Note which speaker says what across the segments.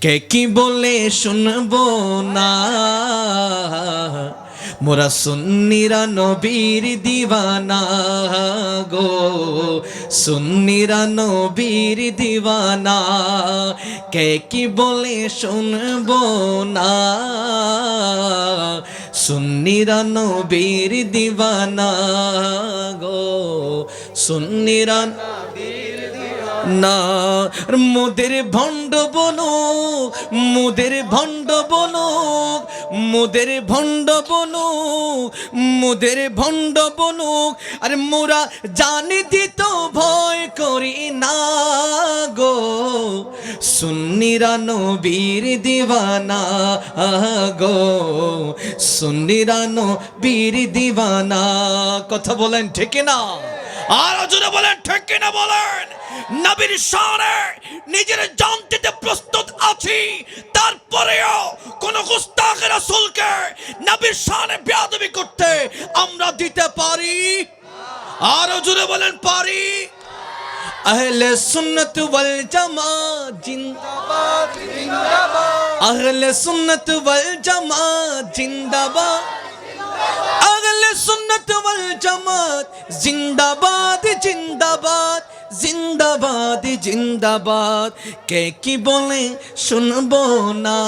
Speaker 1: কে কি বলে শুনব না? মোরা সুন্নিরা নবীর দিওয়ানা গো। সুন্নিরা নবীর দিওয়ানা। কে কি বলে শুনব না? সুন্নিরা নবীর দিওয়ানা গো। সুন্নিরা না মোদের ভণ্ড বনো, মোদের ভণ্ড বনো, মোদের ভণ্ড বনো, মোদের ভণ্ড বনো। আর মোরা জানি দিত ভয় করি না গো, সুন্নিরা নবীর দিওয়ানা গো, সুন্নিরা নবীর দিওয়ানা কথা বলেন ঠিক না আর জোরে বলেন, ঠিক কিনা বলেন? নবীর শানে নিজের জান দিতে প্রস্তুত আছি, তারপরেও কোন গুস্তাখ রাসূলকে নবীর শানে বেয়াদবি করতে আমরা দিতে পারি? আর জোরে বলেন, পারি? আহলে সুন্নত ওয়াল জামাত, জিন্দাবাদ। আহলে সুন্নত ওয়াল জামাত, জিন্দাবাদ। জামাত, জিন্দাবাদ জিন্দাবাদ জিন্দাবাদ জিন্দাবাদ। কে কি বলে শুনব না?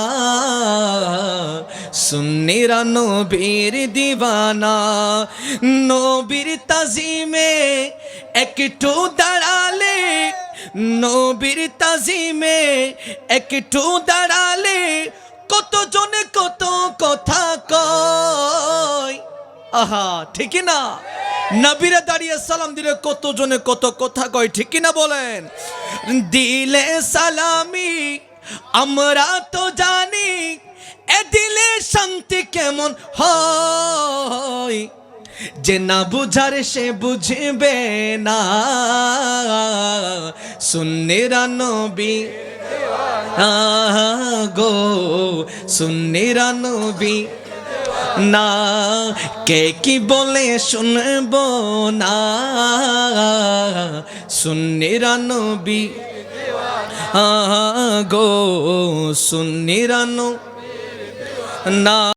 Speaker 1: সুন্নিরা নবীর দিওয়ানা নবীর তাজিমে একটু দাঁড়ালে, নবীর তাজিমে একটু দাঁড়ালে কত আহা ঠিকই না? নবীরে দাঁড়িয়ে সালাম দিলে কত জনে কত কথা কয় ঠিকই না বলেন? দিলে সালামি, আমরা তো জানি এ দিলে শান্তি কেমন হয়। যে না বুঝার সে বুঝবে না। সুন্নিরা নবী গো, সুন্নিরা নবী। না কে কি বলে শুনব না? সুন্নিরা নবী গো সুন্নিরা না।